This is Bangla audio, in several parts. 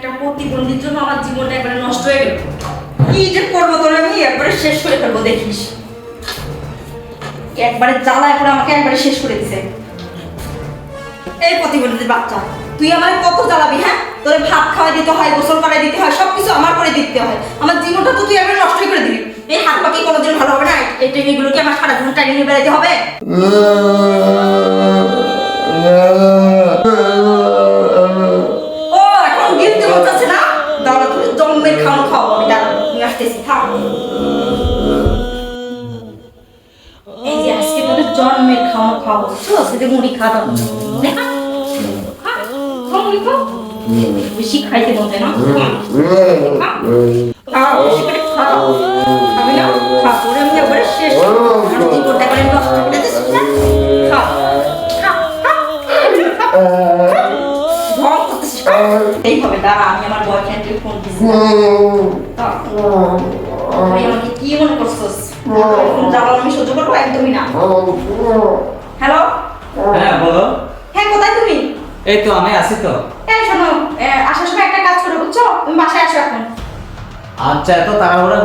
একটা প্রতিবন্ধীর জন্য আমার জীবনটা একবারে নষ্ট হয়ে গেল। কি যে করব তোর আমি? একবারে শেষ করে ফেলব, দেখিস। একবারে জ্বালায় করে আমাকে একবারে শেষ করে দিছে। এই প্রতিবন্ধীর বাচ্চা, তুই আমার কত জ্বালাবি হ্যাঁ? তোরে ভাত খাওয়াই দিতে হয়, গোসল করাই দিতে হয়, সবকিছু আমার করে দিতে হয়। আমার জীবনটা তো তুই একবারে নষ্ট করে দিবি। এই হাত পাকি কোনোদিন ভালো হবে না? এই ট্রেনিংগুলো কি আমার সারা জীবন ট্রেনিং বেড়াইতে হবে? বুঝছ সেটা মুড়ি খাওয়া বেশি খাইতে মন না করে খাবি না খা তোরে আমি একবারে শেষ জীবনটা একবারে নষ্ট করে খা খা। এইভাবে দাঁড়া আমি আমার বয়ফ্রেন্ডকে ফোন দিচ্ছি আমাকে কি মনে করছিস এরকম জ্বালানো আমি সহ্য করব একদমই না হ্যালো? হ্যাঁ বলো। হ্যাঁ কোথায় তুমি? এই তো আমি আছি তো। এই শোনো আসার সময় একটা কাজ করো বুঝছ? তুমি বাসায় আসো এখন। আচ্ছা এত তাড়াহুড়া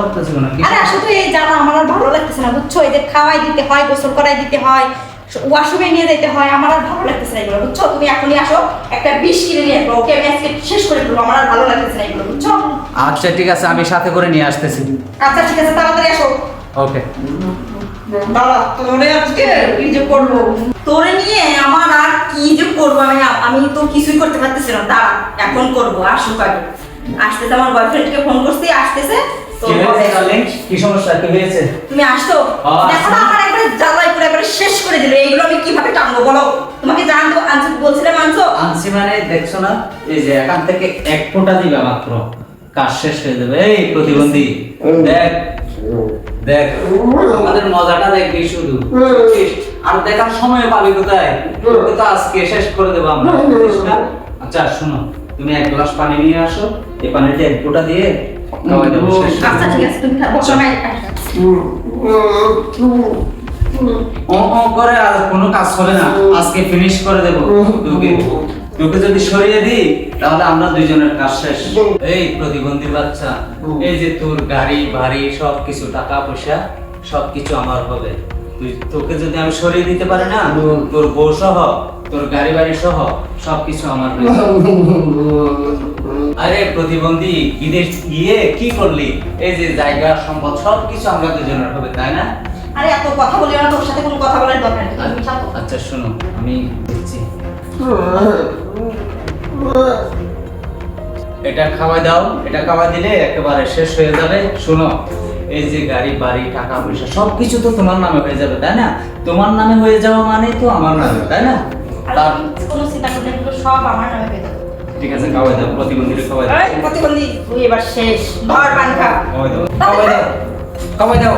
না আরে আসো তো এই জানো আমার আর ভালো লাগতেছে না বুঝছ? এই যে খাওয়াই দিতে হয় গোসল করাই দিতে হয় ওয়াশরুমে নিয়ে যেতে হয় আমার আর ভালো লাগতেছে না এগুলো বুঝছ? তুমি এখনই আসো একটা বিষ কিনে নিয়ে আসব ওকে আমি আজকে শেষ করে ফেলব আমার আর ভালো লাগতেছে না এগুলো বুঝছ? আচ্ছা ঠিক আছে আমি সাথে করে নিয়ে আসতেছি। আচ্ছা ঠিক আছে তাড়াতাড়ি আসো। ওকে। বাবা তোরে আজকে কি যে করব? তোরে নিয়ে আমার আর কি যে করব? আমি আমি তো কিছুই করতে পারতেছি দাঁড়া এখন করব আসুক আগে। আসতেছে আমার বয়ফ্রেন্ডকে ফোন করছি আসতেছে কি হয়েছে ডার্লিং কি সমস্যা? কি হয়েছে? তুমি আসতো দেখো না আমার একবারে জ্বালাই করে একবারে শেষ করে দিল। এইগুলো আমি কীভাবে টানবো বলো? তোমাকে জানতো আনছো বলছিলাম আনছো। আনছি মানে দেখছ না? এই যে এখান থেকে এক ফোঁটা দিবা মাত্র। কাজ শেষ হয়ে যাবে। এই প্রতিবন্ধী দেখ। দেখ আমাদের মজাটা দেখবি শুধু। আর দেখার সময় পাবি কোথায়? তো আজকে শেষ করে দেবো আমরা। না? আচ্ছা শোনো তুমি এক গ্লাস পানি নিয়ে আসো। এই পানিতে এক ফোঁটা দিয়ে খাওয়াই দেবো আচ্ছা ঠিক আছে তুমি বসো আমি ও ও করে আর কোনো কাজ হবে না আজকে ফিনিশ করে দেবো। তোকে তোকে যদি সরিয়ে দিই তাহলে আমরা দুইজনের কাজ শেষ। এই প্রতিবন্ধী বাচ্চা এই যে তোর গাড়ি বাড়ি সব কিছু টাকা পয়সা সব কিছু আমার হবে। তুই তোকে যদি আমি সরিয়ে দিতে পারি না তোর বউ সহ তোর গাড়ি বাড়ি সহ সব কিছু আমার আরে প্রতিবন্ধী বিদেশ গিয়ে কি করলি? এই যে জায়গা সম্পদ সব কিছু আমরা দুজনের হবে তাই না? আরে এত কথা বলি না তোর সাথে কোনো কথা বলার দরকার নেই। আচ্ছা শোনো আমি দেখছি। এটা খাওয়াই দাও এটা খাওয়াই দিলে একেবারে শেষ হয়ে যাবে। শোনো এই যে গাড়ি বাড়ি টাকা পয়সা সবকিছু তো তোমার নামে হয়ে যাবে তাই না? তোমার নামে হয়ে যাওয়া মানে তো আমার নামে তাই না? তার কোনো চিন্তা সব আমার নামে পেয়ে যাবে। ঠিক আছে খাওয়াই দাও খাওয়াই দাও। এই প্রতিবন্ধী তুই এবার শেষ ধর পান খা। দাও খাওয়াই দাও খাওয়াই দাও।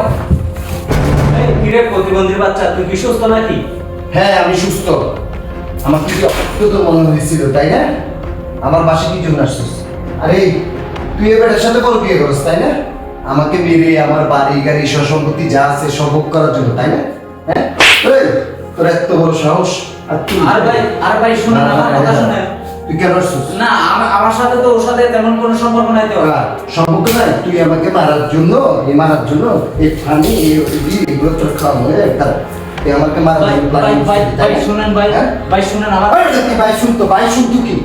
এই কিরে প্রতিবন্ধীর বাচ্চা তুই কি সুস্থ নাকি? হ্যাঁ আমি সুস্থ। আমার কি অসুস্থ মনে হয়েছিল তাই না? আমার বাসে কি জন্য আসছিস? আরে তুই এবার এর সাথে বড় বিয়ে করিস তাই না? আমাকে মেরে আমার বাড়ি গাড়ি সব সম্পত্তি যা আছে সব ভোগ করার জন্য তাই না? হ্যাঁ? তোর এত বড় সাহস আর তুই আর ভাই আর ভাই শুনুন না, আমার কথা না, শুনেন। তুই কেন আসছিস? না আমা- আমার সাথে তো ওর সাথে তেমন কোনো সম্পর্ক নাই তো। সম্পর্ক নাই। তুই আমাকে মারার জন্য এই মারার জন্য এই ফানি এই এগুলো তোর খাওয়া মনে একটা তুই আমাকে ভাই ভাই? শুনেন ভাই হ্যাঁ? ভাই শুনেন আমার ভাই শুনতো ভাই শুনতো কি?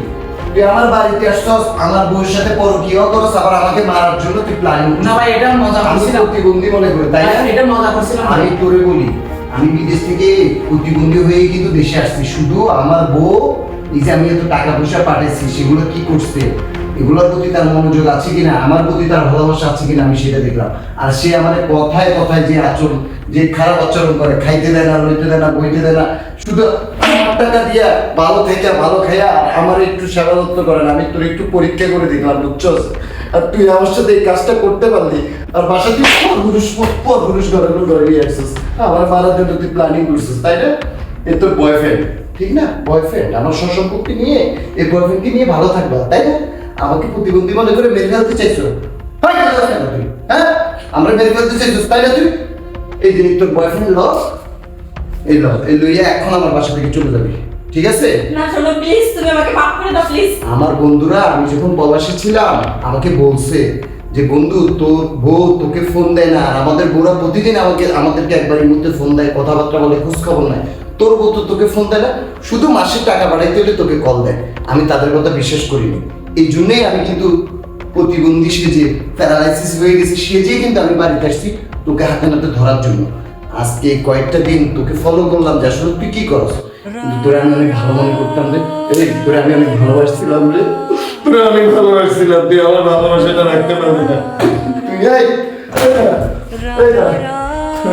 তুই আমার বাড়িতে আসছস আমার বউয়ের সাথে পরকীয় আবার আমাকে মারার জন্য তুই প্ল্যানিং না ভাই এটা মজা করছিলাম। প্রতিবন্ধী মনে করি তাই এটা মজা করছিলাম। আমি তোরে বলি আমি বিদেশ থেকে প্রতিবন্ধী হয়ে কিন্তু দেশে আসছি। শুধু আমার বউ এই যে আমি এত টাকা পয়সা পাঠাইছি সেগুলো কি করছে? এগুলোর প্রতি তার মনোযোগ আছে কিনা, আমার প্রতি তার ভালোবাসা আছে কিনা আমি সেটা দেখলাম। আর সে আমার কথায় কথায় যে আচরণ, যে খারাপ আচরণ করে, খাইতে দেয় না লইতে দেয় না, বইতে দেয় না, শুধু টাকা দিয়া ভালো থেকে ভালো খাইয়া আর আমার একটু সেবা যত্ন করে না, আমি তোর একটু পরীক্ষা করে দেখলাম, বুঝছস? আর তুই আমার সাথে এই কাজটা করতে পারলি, আর বাসা তুই পর পুরুষ পর পুরুষ ঘরে ঘরে নিয়ে আসছিস। আমার মারার জন্য তুই প্ল্যানিং করছিস, তাই না? এ তোর বয়ফ্রেন্ড ঠিক না? বয়ফ্রেন্ড আমার সসম্পত্তি নিয়ে, এই বয়ফ্রেন্ডকে নিয়ে ভালো থাকবা, তাই না? আমাকে প্রতিবন্ধী মনে করে মেরে ফেলতে চাইছো? হয়? আমরা মেরে ফেলতে চাইছো তাই না তুই? এই যে তোর বয়ফ্রেন্ড ল এই ল এই লইয়া এখন আমার বাসা থেকে চলে যাবি ঠিক আছে? না শোনো প্লিজ তুমি আমাকে মাফ করে দাও প্লিজ আমার বন্ধুরা আমি যখন প্রবাসী ছিলাম আমাকে বলছে যে বন্ধু তোর বউ তোকে ফোন দেয় না আর আমাদের বউরা প্রতিদিন আমাকে আমাদেরকে একবারের মধ্যে ফোন দেয় কথাবার্তা বলে খোঁজ খবর নেয়। তোর বউ তো তোকে ফোন দেয় না শুধু মাসে টাকা বাড়াইতে হলে তোকে কল দেয়। আমি তাদের কথা বিশ্বাস করিনি। এই জন্যই আমি কিন্তু প্রতিবন্ধী সেজে প্যারালাইসিস হয়ে গেছে সেজেই কিন্তু আমি বাড়িতে আসছি তোকে হাতে নাতে ধরার জন্য। আজকে কয়েকটা দিন তোকে ফলো করলাম যে আসলে তুই কি করস? তোরে আমি অনেক ভালো মনে করতাম রে। এই তোরে আমি অনেক ভালোবাসছিলাম রে। তোরে অনেক ভালোবাসছিলাম তুই আমার ভালোবাসাটা রাখতে পারবি না। তুই এই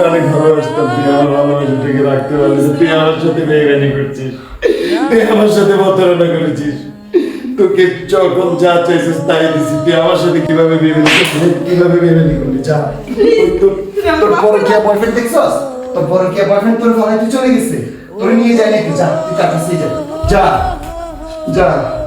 অনেক ভালোবাসতাম তুই আমার ভালোবাসাটাকে রাখতে পারবি না। তুই আমার সাথে বেগানি করছিস। তুই আমার সাথে প্রতারণা করেছিস। তোকে যখন যা চাইছিস তাই দিছি। তুই আমার সাথে কীভাবে বিয়ে করছিস কীভাবে বিয়ে করলি? যা। তোর- তোর পরকিয়া বয়ফ্রেন্ড দেখছস? তোর পরকিয়া বয়ফ্রেন্ড তোর ফলাইতে চলে গেছে তোর নিয়ে যায় নাকি? যা তুই কাছে যা যা যা।